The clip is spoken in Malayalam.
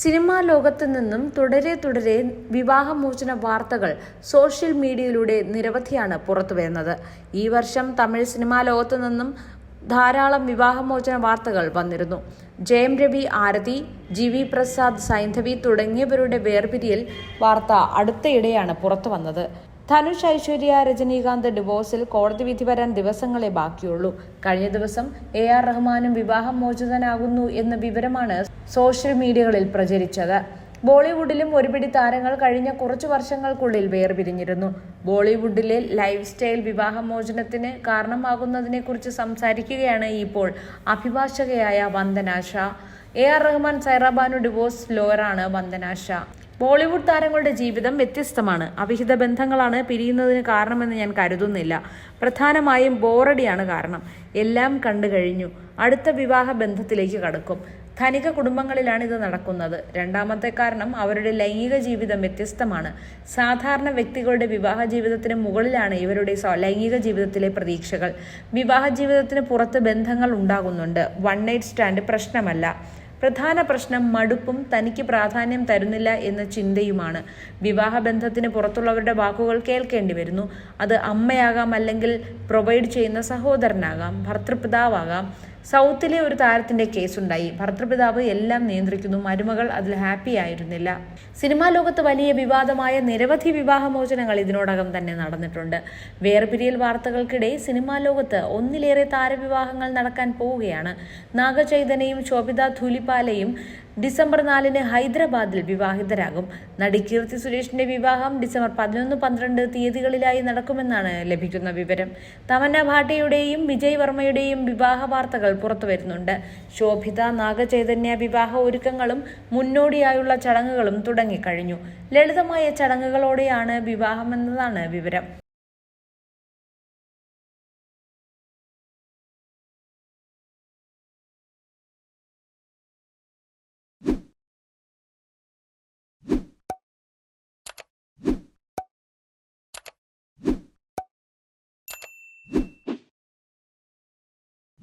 സിനിമാ ലോകത്ത് നിന്നും തുടരെ തുടരെ വിവാഹമോചന വാർത്തകൾ സോഷ്യൽ മീഡിയയിലൂടെ നിരവധിയാണ് പുറത്തുവരുന്നത് ഈ വർഷം തമിഴ് സിനിമാ ലോകത്ത് നിന്നും ധാരാളം വിവാഹമോചന വാർത്തകൾ വന്നിരുന്നു. ജയം രവി ആരതി ജി വി പ്രസാദ് സൈന്ധവി തുടങ്ങിയവരുടെ വേർപിരിയൽ വാർത്ത അടുത്തയിടെയാണ് പുറത്തു വന്നത്. ധനുഷ് ഐശ്വര്യ രജനീകാന്ത് ഡിവോഴ്സിൽ കോടതി വിധി വരാൻ ദിവസങ്ങളെ ബാക്കിയുള്ളൂ. കഴിഞ്ഞ ദിവസം എ ആർ റഹ്മാനും വിവാഹം മോചിതനാകുന്നു എന്ന വിവരമാണ് സോഷ്യൽ മീഡിയകളിൽ പ്രചരിച്ചത്. ബോളിവുഡിലും ഒരുപിടി താരങ്ങൾ കഴിഞ്ഞ കുറച്ചു വർഷങ്ങൾക്കുള്ളിൽ വേർപിരിഞ്ഞിരുന്നു. ബോളിവുഡിലെ ലൈഫ് സ്റ്റൈൽ വിവാഹമോചനത്തിന് കാരണമാകുന്നതിനെക്കുറിച്ച് സംസാരിക്കുകയാണ് ഇപ്പോൾ അഭിഭാഷകയായ Vandana Shah. A R Rahman Saira Banu divorce ലോയറാണ് Vandana Shah. Bollywood താരങ്ങളുടെ ജീവിതം വ്യത്യസ്തമാണ്. അവിഹിത ബന്ധങ്ങളാണ് പിരിയുന്നതിന് കാരണമെന്ന് ഞാൻ കരുതുന്നില്ല. പ്രധാനമായും ബോറടിയാണ് കാരണം. എല്ലാം കണ്ടു കഴിഞ്ഞു. അടുത്ത വിവാഹ ബന്ധത്തിലേക്ക് കടക്കും. ധനിക കുടുംബങ്ങളിലാണ് ഇത് നടക്കുന്നത്. രണ്ടാമത്തെ കാരണം അവരുടെ ലൈംഗിക ജീവിതം വ്യത്യസ്തമാണ്. സാധാരണ വ്യക്തികളുടെ വിവാഹ ജീവിതത്തിന് മുകളിലാണ് ഇവരുടെ ലൈംഗിക ജീവിതത്തിലെ പ്രതീക്ഷകൾ. വിവാഹ ജീവിതത്തിന് പുറത്ത് ബന്ധങ്ങൾ ഉണ്ടാകുന്നുണ്ട്. വൺ നൈറ്റ് സ്റ്റാൻഡ് പ്രശ്നമല്ല. പ്രധാന പ്രശ്നം മടുപ്പും തനിക്ക് പ്രാധാന്യം തരുന്നില്ല എന്ന ചിന്തയുമാണ്. വിവാഹബന്ധത്തിന് പുറത്തുള്ളവരുടെ വാക്കുകൾ കേൾക്കേണ്ടി വരുന്നു. അത് അമ്മയാകാം അല്ലെങ്കിൽ പ്രൊവൈഡ് ചെയ്യുന്ന സഹോദരനാകാം ഭർത്തൃപിതാവാകാം. സൗത്തിലെ ഒരു താരത്തിന്റെ കേസുണ്ടായി. ഭർത്തൃപിതാവ് എല്ലാം നിയന്ത്രിക്കുന്നു. മരുമകൾ അതിൽ ഹാപ്പി ആയിരുന്നില്ല. സിനിമാ ലോകത്ത് വലിയ വിവാദമായ നിരവധി വിവാഹമോചനങ്ങൾ ഇതിനോടകം തന്നെ നടന്നിട്ടുണ്ട്. വേർപിരിയൽ വാർത്തകൾക്കിടെ സിനിമാ ലോകത്ത് ഒന്നിലേറെ താരവിവാഹങ്ങൾ നടക്കാൻ പോവുകയാണ്. നാഗചൈതന്യയും ശോഭിത ധൂലിപാലയും ഡിസംബർ നാലിന് ഹൈദരാബാദിൽ വിവാഹിതരാകും. നടി കീർത്തി സുരേഷിന്റെ വിവാഹം ഡിസംബർ പതിനൊന്ന് പന്ത്രണ്ട് തീയതികളിലായി നടക്കുമെന്നാണ് ലഭിക്കുന്ന വിവരം. തമന്ന ഭാട്ടിയുടെയും വിജയ് വർമ്മയുടെയും വിവാഹ വാർത്തകൾ പുറത്തുവരുന്നുണ്ട് ശോഭിത നാഗചൈതന്യ വിവാഹ ഒരുക്കങ്ങളും മുന്നോടിയായുള്ള ചടങ്ങുകളും തുടങ്ങിക്കഴിഞ്ഞു. ലളിതമായ ചടങ്ങുകളോടെയാണ് വിവാഹമെന്നതാണ് വിവരം.